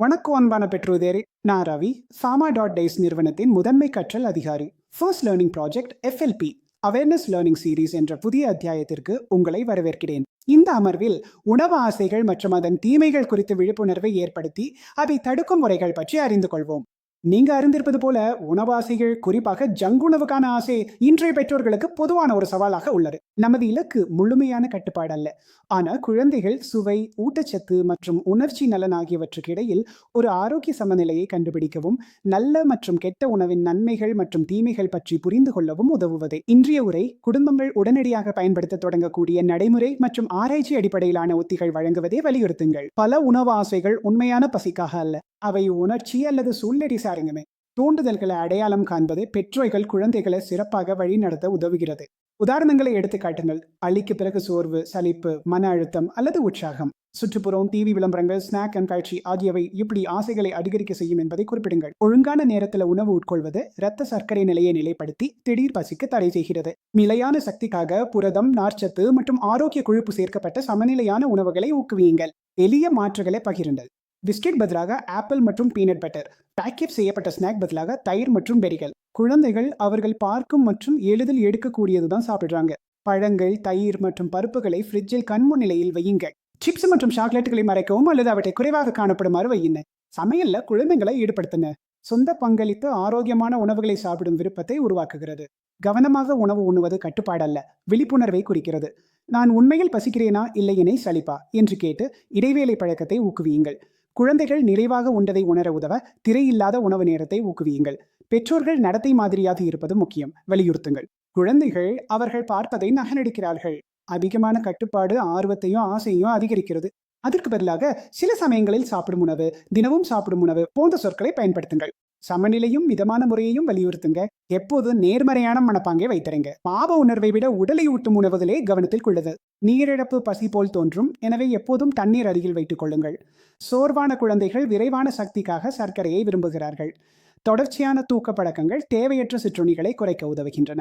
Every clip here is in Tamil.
வணக்கம் அன்பான பெற்றோதேரே நான் ரவி சாமா டாட் டைஸ் நிறுவனத்தின் முதன்மை கற்றல் அதிகாரி. First learning project FLP awareness learning series என்ற புதிய அத்தியாயத்திற்கு உங்களை வரவேற்கிறேன். இந்த அமர்வில் உணவு ஆசைகள் மற்றும் அதன் தீமைகள் குறித்து விழிப்புணர்வை ஏற்படுத்தி அதை தடுக்கும் முறைகள் பற்றி அறிந்து கொள்வோம். நீங்க அறிந்திருப்பது போல உணவாசைகள் குறிப்பாக ஜங்கு உணவுக்கான ஆசை இன்றைய பெற்றோர்களுக்கு பொதுவான ஒரு சவாலாக உள்ளது. நமது இலக்கு முழுமையான கட்டுப்பாடு அல்ல. ஆனால் குழந்தைகள் சுவை ஊட்டச்சத்து மற்றும் உணர்ச்சி நலன் ஆகியவற்றுக்கு இடையில் ஒரு ஆரோக்கிய சமநிலையை கண்டுபிடிக்கவும் நல்ல மற்றும் கெட்ட உணவின் நன்மைகள் மற்றும் தீமைகள் பற்றி புரிந்து கொள்ளவும் உதவுவது. இன்றைய உரை குடும்பங்கள் உடனடியாக பயன்படுத்த தொடங்கக்கூடிய நடைமுறை மற்றும் ஆராய்ச்சி அடிப்படையிலான உத்திகள் வழங்குவதை வலியுறுத்துங்கள். பல உணவு ஆசைகள் உண்மையான பசிக்காக அல்ல அவை உணர்ச்சி அல்லது சூழ்நிலை சாருங்கமே தூண்டுதல்களை அடையாளம் காண்பது பெற்றோர்கள் குழந்தைகளை சிறப்பாக வழிநடத்த உதவுகிறது. உதாரணங்களை எடுத்துக்காட்டுங்கள் அழிக்கு பிறகு சோர்வு சலிப்பு மன அழுத்தம் அல்லது உற்சாகம். சுற்றுப்புறம் டிவி விளம்பரங்கள் ஸ்நாக் அண்ட் காட்சி ஆகியவை இப்படி ஆசைகளை அதிகரிக்க செய்யும் என்பதை குறிப்பிடுங்கள். ஒழுங்கான நேரத்தில் உணவு உட்கொள்வது இரத்த சர்க்கரை நிலையை நிலைப்படுத்தி திடீர் பசிக்கு தடை செய்கிறது. நிலையான சக்திக்காக புரதம் நார்ச்சத்து மற்றும் ஆரோக்கிய கொழுப்பு சேர்க்கப்பட்ட சமநிலையான உணவுகளை ஊக்குவியுங்கள். எளிய மாற்றுகளை பகிருங்கள். பிஸ்கெட் பதிலாக ஆப்பிள் மற்றும் பீனட் பட்டர். பேக்கெட் செய்யப்பட்ட ஸ்நாக் பதிலாக தயிர் மற்றும் பெரிகள் குழந்தைகள் அவர்கள் பார்க்கும் மற்றும் எளிதில் எடுக்கக்கூடியது தான் சாப்பிடுறாங்க. பழங்கள் தயிர் மற்றும் பருப்புகளை ஃப்ரிட்ஜில் கண்முன்னிலையில் வையுங்க. சிப்ஸ் மற்றும் சாக்லேட்டுகளை மறைக்கவும் அல்லது அவற்றை குறைவாக காணப்படுமாறு வையுங்க. சமையல்ல குழந்தைகளை ஈடுபடுத்தின சொந்த பங்களித்து ஆரோக்கியமான உணவுகளை சாப்பிடும் விருப்பத்தை உருவாக்குகிறது. கவனமாக உணவு உண்ணுவது கட்டுப்பாடல்ல. விழிப்புணர்வை குறிக்கிறது. நான் உண்மையில் பசிக்கிறேனா இல்லையெனை சலிப்பா? என்று கேட்டு இடைவேளை பழக்கத்தை ஊக்குவியுங்கள். குழந்தைகள் நிறைவாக உண்டதை உணர உதவ திரையில்லாத உணவு நேரத்தை ஊக்குவியுங்கள். பெற்றோர்கள் நடத்தை மாதிரியாக இருப்பது முக்கியம். வலியுறுத்துங்கள். குழந்தைகள் அவர்கள் பார்ப்பதை நகலெடுக்கிறார்கள். அதிகமான கட்டுப்பாடு ஆர்வத்தையும் ஆசையும் அதிகரிக்கிறது. அதற்கு பதிலாக சில சமயங்களில் சாப்பிடும் உணவு தினமும் சாப்பிடும் உணவு போன்ற சொற்களை பயன்படுத்துங்கள். சமநிலையும் மிதமான முறையையும் வலியுறுத்துங்க. எப்போதும் நேர்மறையான மனப்பாங்கை வைத்திருங்க. பாவ உணர்வை விட உடலை ஊட்டும் உணவுதலே கவனத்தில் கொள்ளுது. நீரிழப்பு பசி போல் தோன்றும். எனவே எப்போதும் தண்ணீர் அருகில் வைத்துக் கொள்ளுங்கள். சோர்வான குழந்தைகள் விரைவான சக்திக்காக சர்க்கரையை விரும்புகிறார்கள். தொடர்ச்சியான தூக்க பழக்கங்கள் தேவையற்ற சிற்றுண்டிகளை குறைக்க உதவுகின்றன.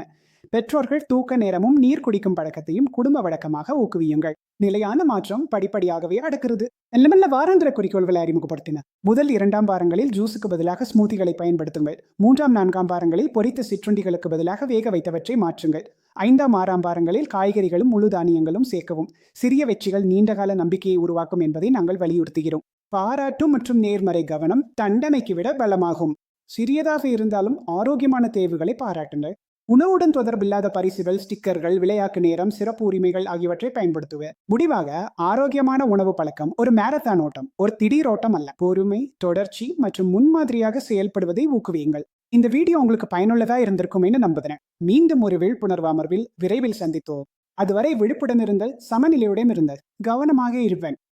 பெற்றோர்கள் தூக்க நேரமும் நீர் குடிக்கும் பழக்கத்தையும் குடும்ப வழக்கமாக ஊக்குவியுங்கள். நிலையான மாற்றம் படிப்படியாகவே அடக்கிறது. நல்ல மெல்ல வாராந்திர குறிக்கோள்களை அறிமுகப்படுத்தின. முதல் இரண்டாம் வாரங்களில் ஜூஸுக்கு பதிலாக ஸ்மூதிகளை பயன்படுத்துங்கள். மூன்றாம் நான்காம் வாரங்களில் பொரித்த சிற்றுண்டிகளுக்கு பதிலாக வேக வைத்தவற்றை மாற்றுங்கள். ஐந்தாம் ஆறாம் வாரங்களில் காய்கறிகளும் முழு தானியங்களும் சேர்க்கவும். சிறிய வெற்றிகள் நீண்டகால நம்பிக்கையை உருவாக்கும் என்பதை நாங்கள் வலியுறுத்துகிறோம். பாராட்டு மற்றும் நேர்மறை கவனம் தண்டனைக்கு விட பலமாகும். சிறியதாக இருந்தாலும் ஆரோக்கியமான தேர்வுகளை பாராட்டுங்கள். உணவுடன் தொடர்பில்லாத பரிசுகள் ஸ்டிக்கர்கள் விளையாட்டு நேரம் சிறப்பு உரிமைகள் ஆகியவற்றை பயன்படுத்துவேன் முடிவாக ஆரோக்கியமான உணவு பழக்கம் ஒரு மேரத்தான் ஓட்டம் ஒரு திடீர் ஓட்டம் அல்ல. பொறுமை தொடர்ச்சி மற்றும் முன்மாதிரியாக செயல்படுவதை ஊக்குவியுங்கள். இந்த வீடியோ உங்களுக்கு பயனுள்ளதா இருந்திருக்கும்னு நம்புகிறேன். மீண்டும் ஒரு விழிப்புணர்வு அமர்வில் விரைவில் சந்தித்தோம். அதுவரை விழிப்புடன் இருந்தல் சமநிலையுடன் இருந்தல் கவனமாக இருப்பேன்